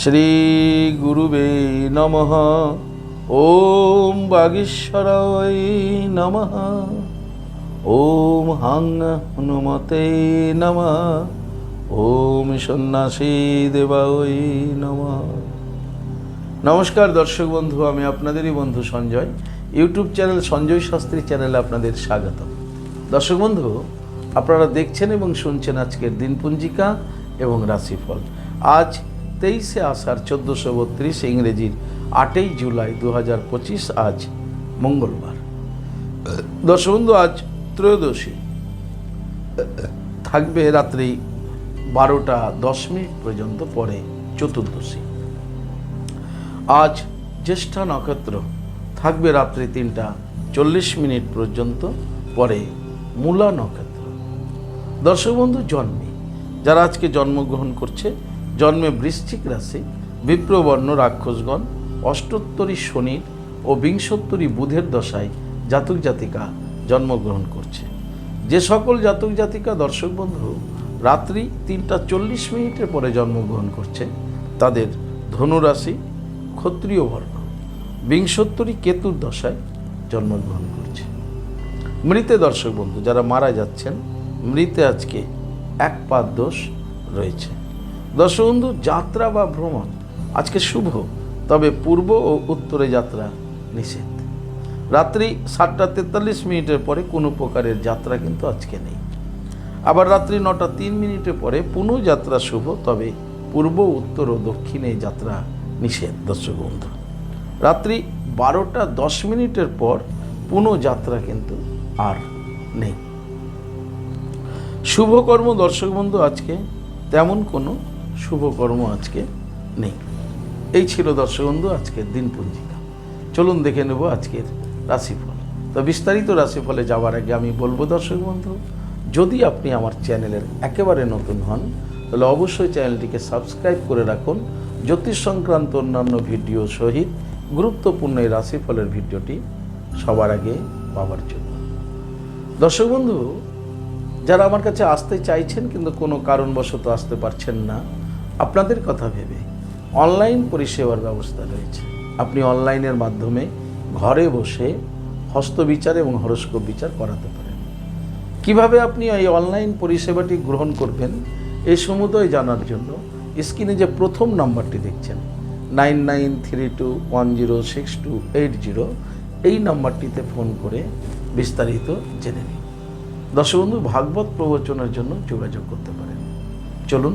শ্রীগুরুবে নমঃ। ওম বাগীশ্বরায় নমঃ। ওম হাং হনুমতে নমঃ। ওম সন্ন্যাসী দেবায় নমঃ। নমস্কার দর্শক বন্ধু, আমি আপনাদেরই বন্ধু সঞ্জয়। ইউটিউব চ্যানেল সঞ্জয় শাস্ত্রী চ্যানেলে আপনাদের স্বাগত দর্শক বন্ধু, আপনারা দেখছেন এবং শুনছেন আজকের দিনপঞ্জিকা এবং রাশিফল। আজ তেইশে আষাঢ় চোদ্দোশো বত্রিশ ইংরেজির আটই জুলাই দু হাজার পঁচিশ আজ মঙ্গলবার। দর্শক বন্ধু, আজ ত্রয়োদশী। থাকবে রাত্রি বারোটা দশ মিনিট পর্যন্ত পরে চতুর্দশী। আজ জ্যেষ্ঠা নক্ষত্র। থাকবে রাত্রি তিনটা চল্লিশ মিনিট পর্যন্ত পরে মূলা নক্ষত্র। দর্শক বন্ধু, জন্মে। যারা আজকে জন্মগ্রহণ করছে জন্মে বৃশ্চিক রাশি, বিপ্রবর্ণ রাক্ষসগণ, অষ্টোত্তরী শনির ও বিংশোত্তরী বুধের দশায় জাতক জাতিকা জন্মগ্রহণ করছে। যে সকল জাতক জাতিকা দর্শক বন্ধু, রাত্রি তিনটা চল্লিশ মিনিটের পরে জন্মগ্রহণ করছে, তাদের ধনুরাশি ক্ষত্রিয় বর্ণ, বিংশোত্তরী কেতুর দশায় জন্মগ্রহণ করছে। মৃতে দর্শক বন্ধু, যারা মারা যাচ্ছেন, মৃতে আজকে এক পাদ দোষ রয়েছে। দর্শক বন্ধু যাত্রা বা ভ্রমণ, আজকে শুভ, তবে পূর্ব ও উত্তরে যাত্রা নিষেধ। রাত্রি সাতটা তেতাল্লিশ মিনিটের পরে কোনো প্রকারের যাত্রা কিন্তু আজকে নেই। আবার রাত্রি নটা তিন মিনিটের পরে পুনঃ যাত্রা শুভ, তবে পূর্ব, উত্তর ও দক্ষিণে যাত্রা নিষেধ দর্শক বন্ধু রাত্রি বারোটা দশ মিনিটের পর পুনঃ যাত্রা কিন্তু আর নেই। শুভকর্ম দর্শক বন্ধু, আজকে তেমন কোনো শুভকর্ম আজকে নেই। এই ছিল দর্শক বন্ধু, আজকের দিন পঞ্জিকা। চলুন দেখে নেব আজকের রাশিফল। তো বিস্তারিত রাশিফলে যাওয়ার আগে আমি বলব দর্শক বন্ধু, যদি আপনি আমার চ্যানেলের একেবারে নতুন হন, তাহলে অবশ্যই চ্যানেলটিকে সাবস্ক্রাইব করে রাখুন। জ্যোতিষ সংক্রান্ত অন্যান্য ভিডিও সহিত গুরুত্বপূর্ণ এই রাশিফলের ভিডিওটি সবার আগে পাওয়ার জন্য। দর্শক বন্ধু, যারা আমার কাছে আসতে চাইছেন কিন্তু কোনো কারণবশত আসতে পারছেন না আপনাদের কথা ভেবে অনলাইন পরিষেবার ব্যবস্থা রয়েছে। আপনি অনলাইনের মাধ্যমে ঘরে বসে হস্তবিচার এবং হরস্কোপ বিচার করাতে পারেন। কীভাবে আপনি এই অনলাইন পরিষেবাটি গ্রহণ করবেন এই সমুদয় জানার জন্য স্ক্রিনে যে প্রথম নাম্বারটি দেখছেন, nine nine three two one zero six two eight zero, এই নাম্বারটিতে ফোন করে বিস্তারিত জেনে নিন। দর্শক বন্ধু, ভাগবত প্রবচনের জন্য যোগাযোগ করতে পারেন। চলুন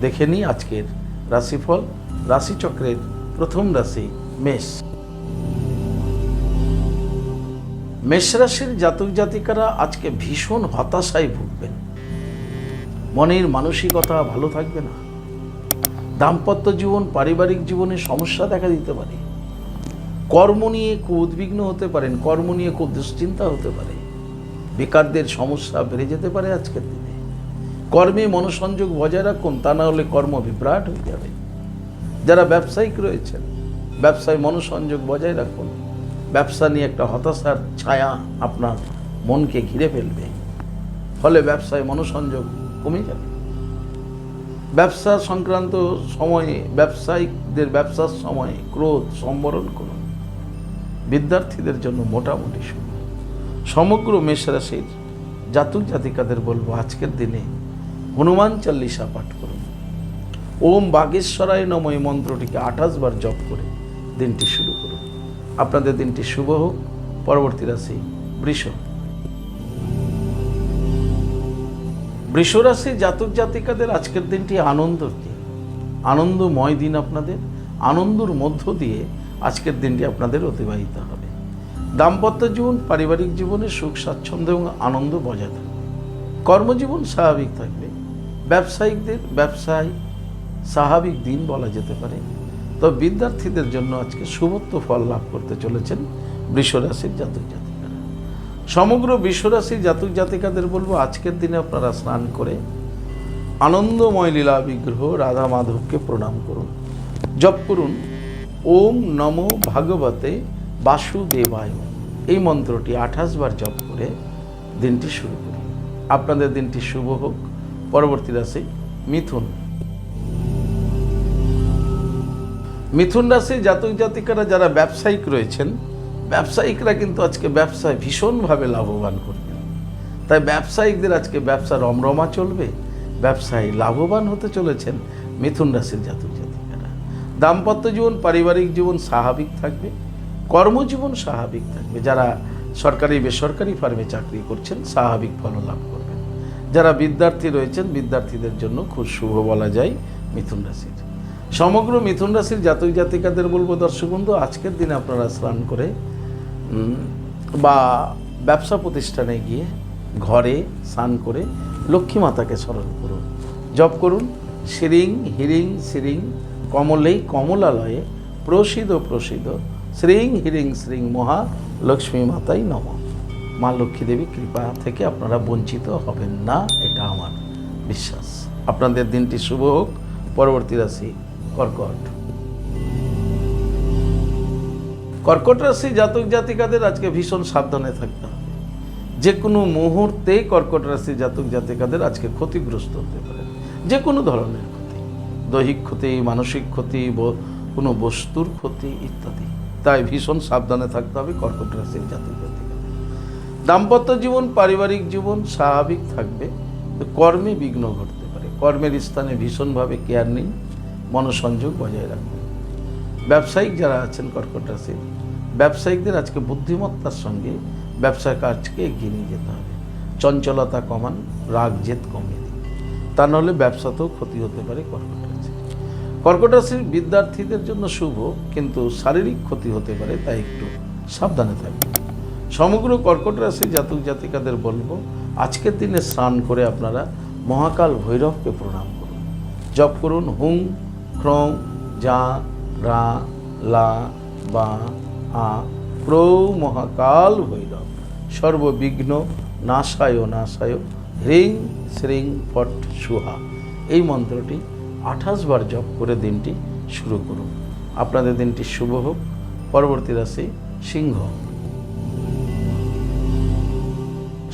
দেখে নিই আজকের রাশিফল। রাশিচক্রের প্রথম রাশি মেষ। মেষ রাশির জাতক জাতিকারা আজকে ভীষণ হতাশায় ভুগবেন। মনের মানসিকতা ভালো থাকবে না। দাম্পত্য জীবন, পারিবারিক জীবনে সমস্যা দেখা দিতে পারে। কর্ম নিয়ে খুব উদ্বিগ্ন হতে পারেন, কর্ম নিয়ে খুব দুশ্চিন্তা হতে পারে। বেকারদের সমস্যা বেড়ে যেতে পারে আজকের দিনে। কর্মে মনোসংযোগ বজায় রাখুন, তা না হলে কর্ম বিভ্রাট হয়ে যাবে। যারা ব্যবসায়িক রয়েছেন, ব্যবসায় মনোসংযোগ বজায় রাখুন। ব্যবসা নিয়ে একটা হতাশার ছায়া আপনার মনকে ঘিরে ফেলবে। ফলে ব্যবসায় মনোসংযোগ কমে যাবে। ব্যবসা সংক্রান্ত সময়ে, ব্যবসায়িকদের ব্যবসার সময়ে ক্রোধ সম্বরণ করুন। বিদ্যার্থীদের জন্য মোটামুটি শুভ। সমগ্র মেষ রাশির জাতক জাতিকাদের বলব, আজকের দিনে হনুমান চাল্লিশা পাঠ করুন। ওম বাগেশ্বরায় নময় মন্ত্রটিকে আঠাশ বার জপ করে দিনটি শুরু করুন। আপনাদের দিনটি শুভ হোক। পরবর্তী রাশি বৃষ। বৃষরাশি জাতক জাতিকাদের আজকের দিনটি আনন্দর দিন। আনন্দময় দিন আপনাদের। আনন্দর মধ্য দিয়ে আজকের দিনটি আপনাদের অতিবাহিত হবে। দাম্পত্য জীবন, পারিবারিক জীবনে সুখ, স্বাচ্ছন্দ্য এবং আনন্দ বজায় থাকবে। কর্মজীবন স্বাভাবিক থাকবে। ব্যবসায়িকদের, ব্যবসায় স্বাভাবিক দিন বলা যেতে পারে। তবে বিদ্যার্থীদের জন্য আজকে শুভত্ব ফল লাভ করতে চলেছেন বৃষরাশির জাতক জাতিকারা। সমগ্র বিশ্বরাশির জাতক জাতিকাদের বলব, আজকের দিনে আপনারা স্নান করে আনন্দময় লীলা বিগ্রহ রাধা মাধবকে প্রণাম করুন। জপ করুন। ওম নম ভাগবতে বাসুদেবায়। এই মন্ত্রটি আঠাশ বার জপ করে দিনটি শুরু করুন। আপনাদের দিনটি শুভ হোক। পরবর্তী রাশি মিথুন। মিথুন রাশির জাতক জাতিকারা যারা ব্যবসায়িক রয়েছেন, ব্যবসায়িকরা কিন্তু আজকে ব্যবসায় ভীষণভাবে লাভবান করবেন তাই ব্যবসায়িকদের আজকে ব্যবসা রমরমা চলবে, ব্যবসায় লাভবান হতে চলেছেন মিথুন রাশির জাতক জাতিকারা। দাম্পত্য জীবন, পারিবারিক জীবন স্বাভাবিক থাকবে, কর্মজীবন স্বাভাবিক থাকবে। যারা সরকারি, বেসরকারি ফার্মে চাকরি করছেন, স্বাভাবিক ফল লাভ করবেন। যারা বিদ্যার্থী রয়েছেন, বিদ্যার্থীদের জন্য খুব শুভ বলা যায় মিথুন রাশির। সমগ্র মিথুন রাশির জাতক জাতিকাদের বলব দর্শক বন্ধু, আজকের দিনে আপনারা স্নান করে বা ব্যবসা প্রতিষ্ঠানে গিয়ে ঘরে স্নান করে লক্ষ্মী মাতাকে স্মরণ করুন। জপ করুন, শ্রীং, হিরিং শ্রীং কমলেই কমলালয়ে প্রসিদ প্রসিদ শ্রীং হিরিং শ্রীং মহা লক্ষ্মী মাতাই নম। মা লক্ষ্মী দেবী কৃপা থেকে আপনারা বঞ্চিত হবেন না, এটা আমার বিশ্বাস। আপনাদের দিনটি শুভ হোক, পরবর্তী রাশি কর্কট। কর্কট রাশি জাতক জাতিকাদের আজকে ভীষণ সাবধানে থাকতে হবে। যে কোনো মুহূর্তে কর্কট রাশি জাতক জাতিকাদের আজকে ক্ষতিগ্রস্ত হতে পারে। যে কোনো ধরনের ক্ষতি, দৈহিক ক্ষতি, মানসিক ক্ষতি কোনো বস্তুর ক্ষতি, ইত্যাদি। তাই ভীষণ সাবধানে থাকতে হবে কর্কট রাশির জাতক দাম্পত্য জীবন, পারিবারিক জীবন স্বাভাবিক থাকবে। কর্মে বিঘ্ন ঘটতে পারে। কর্মের স্থানে ভীষণভাবে কেয়ার নিন মনোসংযোগ বজায় রাখুন ব্যবসায়িক যারা আছেন কর্কট রাশির ব্যবসায়িকদের আজকে বুদ্ধিমত্তার সঙ্গে ব্যবসার কাজকে এগিয়ে নিয়ে যেতে হবে। চঞ্চলতা কমান, রাগ জেদ কমিয়ে দিন। তা নাহলে ব্যবসাতেও ক্ষতি হতে পারে কর্কট রাশির কর্কট রাশির বিদ্যার্থীদের জন্য শুভ, কিন্তু শারীরিক ক্ষতি হতে পারে, তাই একটু সাবধানে থাকবে সমগ্র কর্কট রাশি জাতক জাতিকাদের বলব, আজকের দিনে স্নান করে আপনারা মহাকাল ভৈরবকে প্রণাম করুন। জপ করুন, হুং, ক্রং, যা, রা, লা, বা, আ প্রৌ মহাকাল ভৈরব। সর্ববিঘ্ন, নাশায় নাশায়, হ্রিং শ্রিং ফট সুহা। এই মন্ত্রটি আঠাশ বার জপ করে দিনটি শুরু করুন। আপনাদের দিনটি শুভ হোক। পরবর্তী রাশি সিংহ।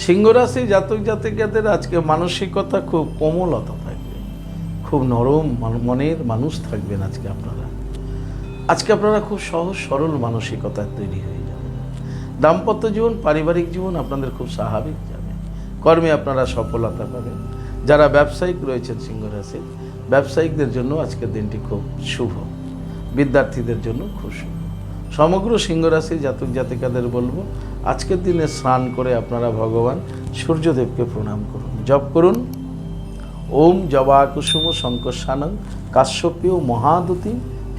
সিংহ রাশি জাতক জাতিকাদের আজকে মানসিকতা খুব কোমলতা থাকবে। খুব নরম মনের মানুষ থাকবেন আজকে আপনারা। আজকে আপনারা খুব সহজ সরল মানসিকতায় তৈরি হয়ে যাবেন। দাম্পত্য জীবন, পারিবারিক জীবন আপনাদের খুব স্বাভাবিক যাবে। কর্মে আপনারা সফলতা পাবেন। যারা ব্যবসায়িক রয়েছেন সিংহ রাশির ব্যবসায়িকদের জন্য আজকের দিনটি খুব শুভ। বিদ্যার্থীদের জন্য খুব শুভ। সমগ্র সিংহ রাশির জাতক জাতিকাদের বলব, আজকের দিনে স্নান করে আপনারা ভগবান সূর্যদেবকে প্রণাম করুন, জপ করুন। ওম জবা কুসুম শঙ্করসানং কাশ্যপীয় মহাদুতি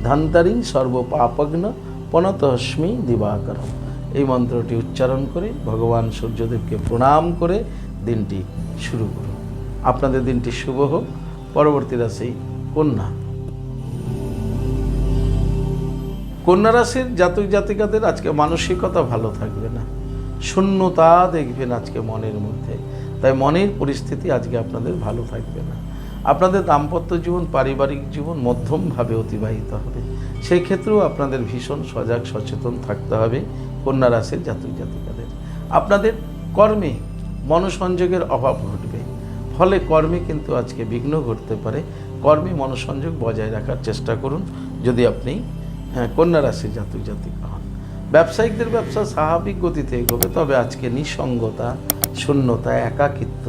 ধান্তারিং সর্বপাপগ্ন পনতহস্মি দিবাকরম। এই মন্ত্রটি উচ্চারণ করে ভগবান সূর্যদেবকে প্রণাম করে দিনটি শুরু করুন। আপনাদের দিনটি শুভ হোক। পরবর্তী রাশি কন্যা। কন্যা রাশির জাতক জাতিকাদের আজকে মানসিকতা ভালো থাকবে না। শূন্যতা দেখবেন আজকে মনের মধ্যে। তাই মনের পরিস্থিতি আজকে আপনাদের ভালো থাকবে না। আপনাদের দাম্পত্য জীবন, পারিবারিক জীবন মধ্যমভাবে অতিবাহিত হবে। সেই ক্ষেত্রেও আপনাদের ভীষণ সজাগ, সচেতন থাকতে হবে কন্যা রাশির জাতক জাতিকাদের। আপনাদের কর্মে মনসংযোগের অভাব ঘটবে। ফলে কর্মে কিন্তু আজকে বিঘ্ন ঘটতে পারে। কর্মে মনসংযোগ বজায় রাখার চেষ্টা করুন। যদি আপনি হ্যাঁ, কন্যা রাশির জাতক জাতিকা হন। ব্যবসায়িকদের ব্যবসা স্বাভাবিক গতিতে এগোবে তবে আজকে নিঃসঙ্গতা শূন্যতা একাকিত্ব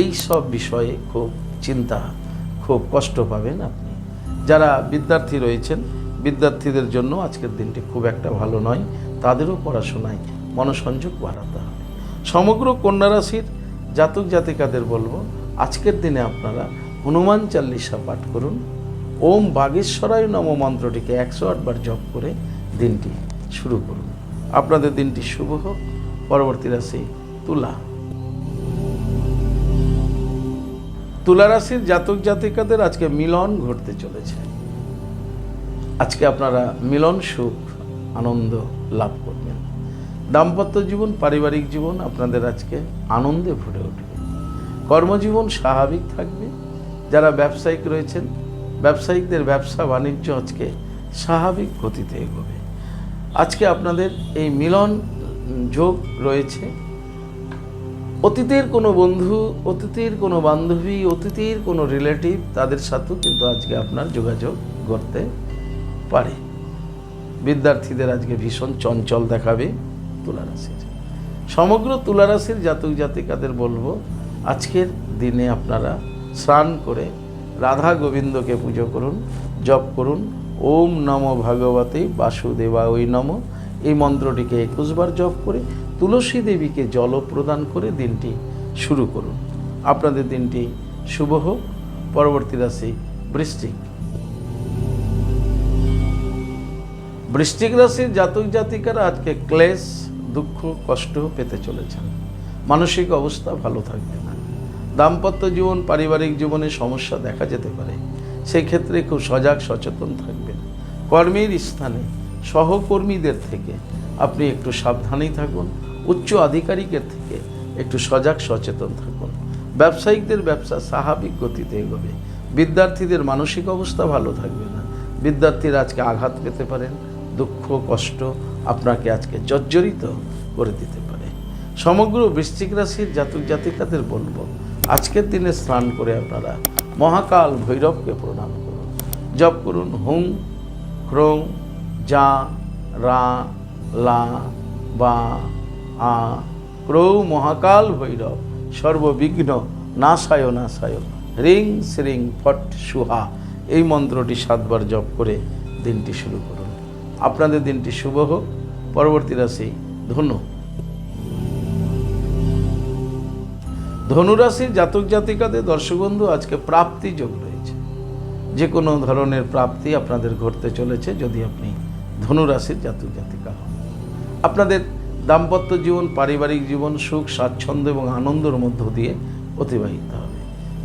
এই সব বিষয়ে খুব চিন্তা খুব কষ্ট পাবেন আপনি। যারা বিদ্যার্থী রয়েছেন বিদ্যার্থীদের জন্য আজকের দিনটি খুব একটা ভালো নয় তাদেরও পড়াশোনায় মনোসংযোগ বাড়াতে হবে। সমগ্র কন্যা রাশির জাতক জাতিকাদের বলব আজকের দিনে আপনারা হনুমান চাল্লিশা পাঠ করুন ওম বাগেশ্বরায় নম মন্ত্রটিকে একশো আটবার জপ করে দিনটি শুরু করুন। আপনাদের দিনটি শুভ হোক। পরবর্তী রাশি তুলা। তুলা রাশির জাতক জাতিকাদের আজকে মিলন ঘটতে চলেছে। আজকে আপনারা মিলন, সুখ, আনন্দ লাভ করবেন। দাম্পত্য জীবন, পারিবারিক জীবন আপনাদের আজকে আনন্দে ভরে উঠবে। কর্মজীবন স্বাভাবিক থাকবে। যারা ব্যবসায়িক রয়েছেন ব্যবসায়িকদের ব্যবসা বাণিজ্য আজকে স্বাভাবিক গতিতে এগোবে। আজকে আপনাদের এই মিলন যোগ রয়েছে। অতীতের কোনো বন্ধু, অতীতের কোনো বান্ধবী, অতীতের কোনো রিলেটিভ তাদের সাথেও কিন্তু আজকে আপনার যোগাযোগ করতে পারে। বিদ্যার্থীদের আজকে ভীষণ চঞ্চল দেখাবে তুলা রাশির সমগ্র তুলারাশির জাতক জাতিকাদের বলব, আজকের দিনে আপনারা স্নান করে রাধা গোবিন্দকে পুজো করুন, জপ করুন, ওম নম ভগবতে বাসুদেবা ওই নম। এই মন্ত্রটিকে একুশবার জপ করে তুলসী দেবীকে জল প্রদান করে দিনটি শুরু করুন। আপনাদের দিনটি শুভ হোক, পরবর্তী রাশি বৃষ্টিক। বৃশ্চিক রাশির জাতক জাতিকারা আজকে ক্লেশ, দুঃখ, কষ্ট পেতে চলেছেন। মানসিক অবস্থা ভালো থাকবে। দাম্পত্য জীবন, পারিবারিক জীবনে সমস্যা দেখা যেতে পারে। সেই ক্ষেত্রে খুব সজাগ, সচেতন থাকবেন। কর্মের স্থানে সহকর্মীদের থেকে আপনি একটু সাবধানেই থাকুন। উচ্চ আধিকারিকের থেকে একটু সজাগ, সচেতন থাকুন। ব্যবসায়িকদের ব্যবসা স্বাভাবিক গতিতে এগোবে। বিদ্যার্থীদের মানসিক অবস্থা ভালো থাকবে না। বিদ্যার্থীরা আজকে আঘাত পেতে পারেন। দুঃখ, কষ্ট আপনাকে আজকে জর্জরিত করে দিতে পারে। সমগ্র বৃশ্চিক রাশির জাতক জাতিকাদের বলব আজকের দিনে স্নান করে আপনারা মহাকাল ভৈরবকে প্রণাম করুন। জপ করুন, হুং, ক্রোং, যা, রা, লা, বা, আ, ক্রৌ মহাকাল ভৈরব, সর্ববিঘ্ন নাশায় নাশায় রিং শ্রিং ফট, সুহা, এই মন্ত্রটি সাতবার জপ করে দিনটি শুরু করুন। আপনাদের দিনটি শুভ হোক। পরবর্তী রাশি ধনু। ধনুরাশির জাতক জাতিকাদের দর্শকবন্ধু আজকে প্রাপ্তি যোগ রয়েছে। যে কোনো ধরনের প্রাপ্তি আপনাদের ঘটতে চলেছে যদি আপনি ধনুরাশির জাতক জাতিকা হন। আপনাদের দাম্পত্য জীবন, পারিবারিক জীবন, সুখ, স্বাচ্ছন্দ্য এবং আনন্দের মধ্য দিয়ে অতিবাহিত হবে।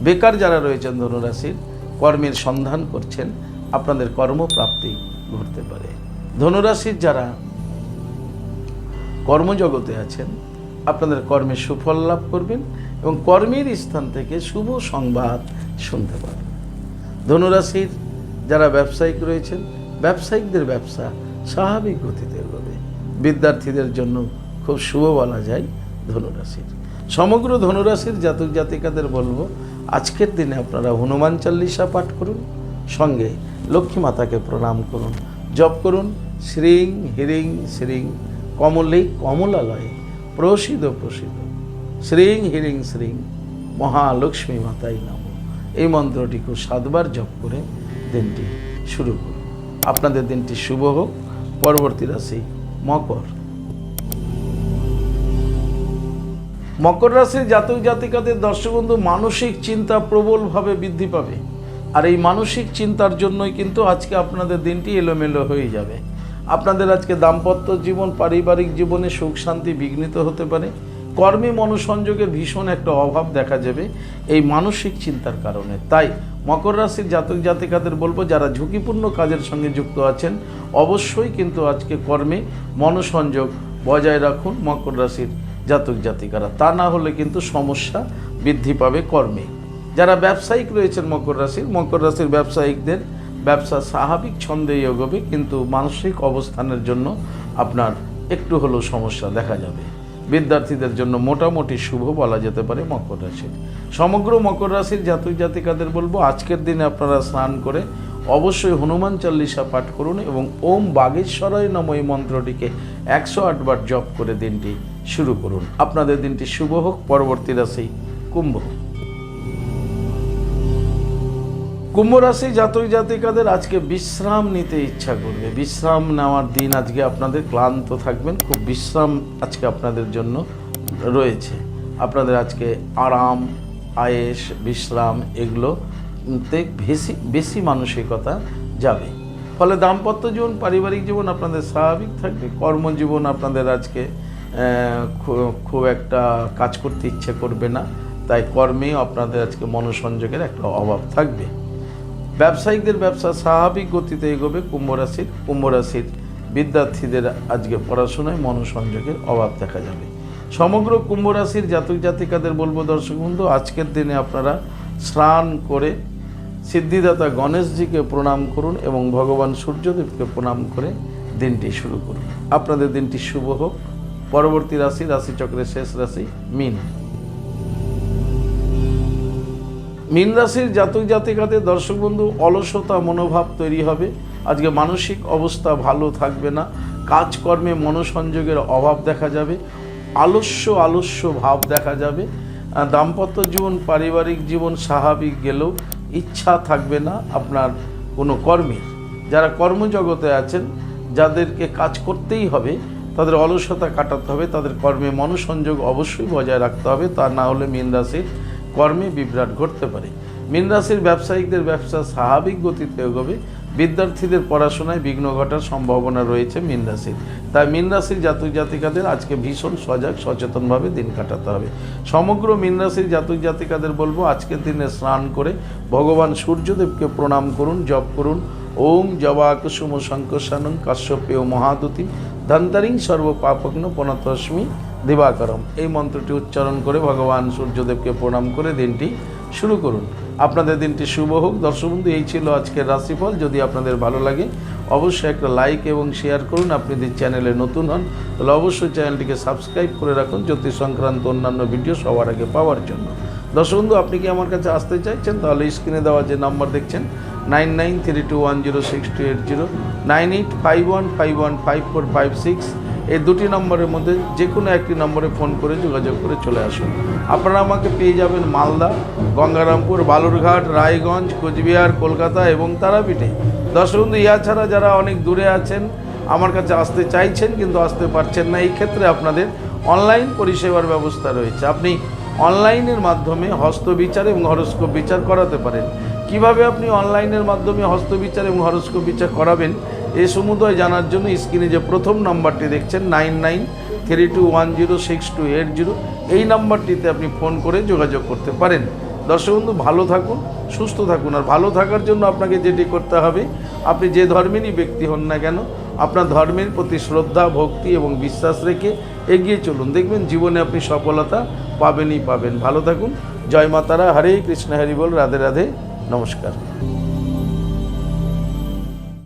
বেকার যারা রয়েছেন ধনুরাশির, কর্মের সন্ধান করছেন, আপনাদের কর্মপ্রাপ্তি ঘটতে পারে। ধনুরাশির যারা কর্মজগতে আছেন, আপনাদের কর্মে সুফল লাভ করবেন এবং কর্মের স্থান থেকে শুভ সংবাদ শুনতে পাবেন ধনুরাশির যারা ব্যবসায়িক রয়েছেন, ব্যবসায়িকদের ব্যবসা স্বাভাবিক গতিতে এগোবে। বিদ্যার্থীদের জন্য খুব শুভ বলা যায় ধনুরাশির। সমগ্র ধনুরাশির জাতক জাতিকাদের বলব, আজকের দিনে আপনারা হনুমান চল্লিশা পাঠ করুন, সঙ্গে লক্ষ্মী মাতাকে প্রণাম করুন, জপ করুন, শ্রীং হিরিং শ্রীং কমলে কমলালয়ে প্রসিদ্ধ প্রসিদ্ধ। শ্রীং হিরিং শ্রীং মহালক্ষ্মী মাতাই নাম। এই মন্ত্রটি খুব সাতবার জপ করে দিনটি শুরু করুন। আপনাদের দিনটি শুভ হোক। পরবর্তী রাশি মকর। মকর রাশির জাতক জাতিকাদের দর্শকবন্ধু মানসিক চিন্তা প্রবলভাবে বৃদ্ধি পাবে। আর এই মানসিক চিন্তার জন্যই কিন্তু আজকে আপনাদের দিনটি এলোমেলো হয়ে যাবে। আপনাদের আজকে দাম্পত্য জীবন, পারিবারিক জীবনে সুখ শান্তি বিঘ্নিত হতে পারে। কর্মে মনোসংযোগের ভীষণ একটা অভাব দেখা যাবে এই মানসিক চিন্তার কারণে। তাই মকর রাশির জাতক জাতিকাদের বলব, যারা ঝুঁকিপূর্ণ কাজের সঙ্গে যুক্ত আছেন, অবশ্যই কিন্তু আজকে কর্মে মনোসংযোগ বজায় রাখুন মকর রাশির জাতক জাতিকারা। তা না হলে কিন্তু সমস্যা বৃদ্ধি পাবে কর্মে। যারা ব্যবসায়িক রয়েছেন মকর রাশির মকর রাশির ব্যবসায়িকদের ব্যবসা স্বাভাবিক ছন্দে এগোবে, কিন্তু মানসিক অবস্থানের জন্য আপনার একটু হলেও সমস্যা দেখা যাবে। বিদ্যার্থীদের জন্য মোটামুটি শুভ বলা যেতে পারে মকর রাশির সমগ্র মকর রাশির জাতক জাতিকাদের বলব, আজকের দিনে আপনারা স্নান করে অবশ্যই হনুমান চল্লিশা পাঠ করুন এবং ওম বাগেশ্বরায় নম এই মন্ত্রটিকে একশো আটবার জপ করে দিনটি শুরু করুন। আপনাদের দিনটি শুভ হোক, পরবর্তী রাশি কুম্ভ কুম্ভ রাশি জাতক জাতিকাদের আজকে বিশ্রাম নিতে ইচ্ছা করবে। বিশ্রাম নেওয়ার দিন আজকে আপনাদের ক্লান্ত থাকবেন, খুব বিশ্রাম আজকে আপনাদের জন্য রয়েছে। আপনাদের আজকে আরাম আয়েস বিশ্রাম এগুলোতে বেশি বেশি মানসিকতা যাবে। ফলে দাম্পত্য জীবন, পারিবারিক জীবন আপনাদের স্বাভাবিক থাকবে। কর্মজীবন আপনাদের আজকে খুব একটা কাজ করতে ইচ্ছে করবে না। তাই কর্মেও আপনাদের আজকে মনোসংযোগের একটা অভাব থাকবে। ব্যবসায়িকদের ব্যবসা স্বাভাবিক গতিতে এগোবে কুম্ভ রাশির কুম্ভ রাশির বিদ্যার্থীদের আজকে পড়াশোনায় মনোসংযোগের অভাব দেখা যাবে। সমগ্র কুম্ভ রাশির জাতক জাতিকাদের বলব দর্শক বন্ধু, আজকের দিনে আপনারা স্নান করে সিদ্ধিদাতা গণেশজিকে প্রণাম করুন এবং ভগবান সূর্যদেবকে প্রণাম করে দিনটি শুরু করুন। আপনাদের দিনটি শুভ হোক। পরবর্তী রাশি, রাশিচক্রের শেষ রাশি, মিন। মীন রাশির জাতক জাতিকাদের দর্শক বন্ধু, অলসতা মনোভাব তৈরি হবে। আজকে মানসিক অবস্থা ভালো থাকবে না। কাজকর্মে মনোসংযোগের অভাব দেখা যাবে। আলস্য আলস্য ভাব দেখা যাবে। দাম্পত্য জীবন, পারিবারিক জীবন স্বাভাবিক গেলেও ইচ্ছা থাকবে না আপনার কোনো কর্মীর যারা কর্মজগতে আছেন, যাদেরকে কাজ করতেই হবে, তাদের অলসতা কাটাতে হবে, তাদের কর্মে মনোসংযোগ অবশ্যই বজায় রাখতে হবে। তা না হলে মীন রাশির কর্মে বিভ্রাট ঘটতে পারে। মীন রাশির ব্যবসায়িকদের ব্যবসা স্বাভাবিক গতিতে এগোবে। বিদ্যার্থীদের পড়াশোনায় বিঘ্ন ঘটার সম্ভাবনা রয়েছে মীন রাশির। তাই মীন রাশির জাতক জাতিকাদের আজকে ভীষণ সজাগ, সচেতনভাবে দিন কাটাতে হবে। সমগ্র মীন রাশির জাতক জাতিকাদের বলব, আজকের দিনে স্নান করে ভগবান সূর্যদেবকে প্রণাম করুন, জপ করুন। ওম জবা কুসুম শঙ্কর্ষানং কাশ্যপেয় মহাদুতি। ধন্তারিং সর্ব পাপগ্ন পনতস্মি। দিবাকরম। এই মন্ত্রটি উচ্চারণ করে ভগবান সূর্যদেবকে প্রণাম করে দিনটি শুরু করুন। আপনাদের দিনটি শুভ হোক। দর্শক বন্ধু, এই ছিল আজকের রাশিফল। যদি আপনাদের ভালো লাগে, অবশ্যই একটা লাইক এবং শেয়ার করুন। আপনি যদি চ্যানেলে নতুন হন, তাহলে অবশ্যই চ্যানেলটিকে সাবস্ক্রাইব করে রাখুন জ্যোতিষ সংক্রান্ত অন্যান্য ভিডিও সবার আগে পাওয়ার জন্য। দর্শক বন্ধু, আপনি কি আমার কাছে আসতে চাইছেন? তাহলে স্ক্রিনে দেওয়া যে নাম্বার দেখছেন, nine nine three two one zero six two eight zero, nine eight five one five one five four five six এই দুটি নম্বরের মধ্যে যে কোনো একটি নম্বরে ফোন করে যোগাযোগ করে চলে আসুন। আপনারা আমাকে পেয়ে যাবেন মালদা, গঙ্গারামপুর, বালুরঘাট, রায়গঞ্জ, কোচবিহার, কলকাতা এবং তারাপীঠে। দর্শক বন্ধু ইয়া ছাড়া যারা অনেক দূরে আছেন, আমার কাছে আসতে চাইছেন কিন্তু আসতে পারছেন না, এই ক্ষেত্রে আপনাদের অনলাইন পরিষেবার ব্যবস্থা রয়েছে। আপনি অনলাইনের মাধ্যমে হস্তবিচার এবং হরস্কোপ বিচার করাতে পারেন। কীভাবে আপনি অনলাইনের মাধ্যমে হস্তবিচার এবং হরস্কোপ বিচার করাবেন এ সমুদয় জানার জন্য স্ক্রিনে যে প্রথম নাম্বারটি দেখছেন, nine nine three two one zero six two eight zero, এই নাম্বারটিতে আপনি ফোন করে যোগাযোগ করতে পারেন। দর্শক বন্ধু, ভালো থাকুন, সুস্থ থাকুন, আর ভালো থাকার জন্য আপনাকে যেটি করতে হবে, আপনি যে ধর্মেরই ব্যক্তি হন না কেন, আপনার ধর্মের প্রতি শ্রদ্ধা, ভক্তি এবং বিশ্বাস রেখে এগিয়ে চলুন। দেখবেন জীবনে আপনি সফলতা পাবেনই পাবেন। ভালো থাকুন, জয় মাতারা, হরে কৃষ্ণ, হরি বল, রাধে রাধে, নমস্কার।